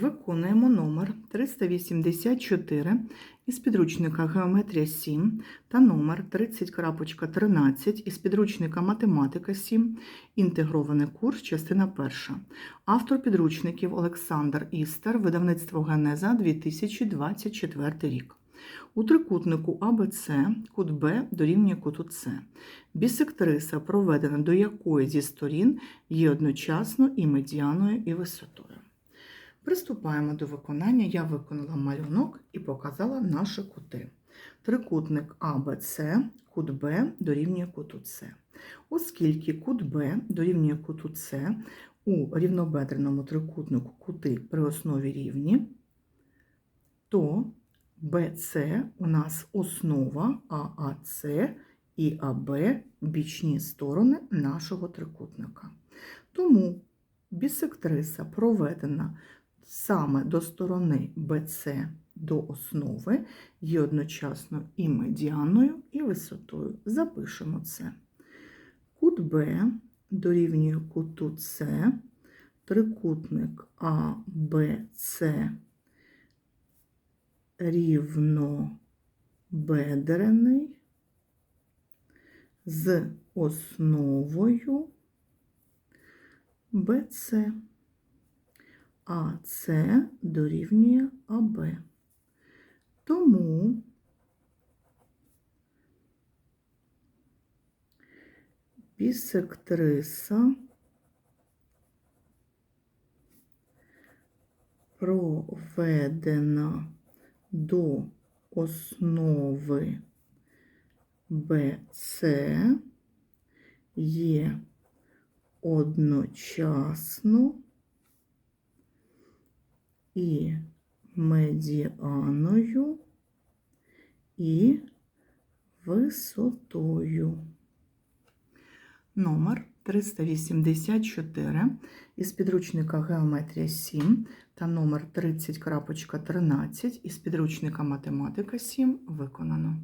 Виконуємо номер 384 із підручника Геометрія 7 та номер 30.13 із підручника Математика 7, інтегрований курс, частина 1. Автор підручників Олександр Істер, видавництво Генеза 2024 рік. У трикутнику АБЦ кут Б дорівнює куту С. Бісектриса, проведена до якої зі сторін є одночасно і медіаною, і висотою. Приступаємо до виконання. Я виконала малюнок і показала наші кути. Трикутник АБЦ, кут Б дорівнює куту С. Оскільки кут Б дорівнює куту С, у рівнобедреному трикутнику кути при основі рівні, то БЦ у нас основа ААЦ і АБ бічні сторони нашого трикутника. Тому бісектриса проведена саме до сторони БЦ до основи є одночасно і медіаною, і висотою. Запишемо це. Кут Б дорівнює куту С, трикутник АБЦ рівнобедрений з основою БЦ. АС дорівнює АБ. Тому бісектриса проведена до основи БЦ є одночасно і медіаною, і висотою. Номер 384 із підручника Геометрія 7 та номер 30.13 із підручника Математика 7 виконано.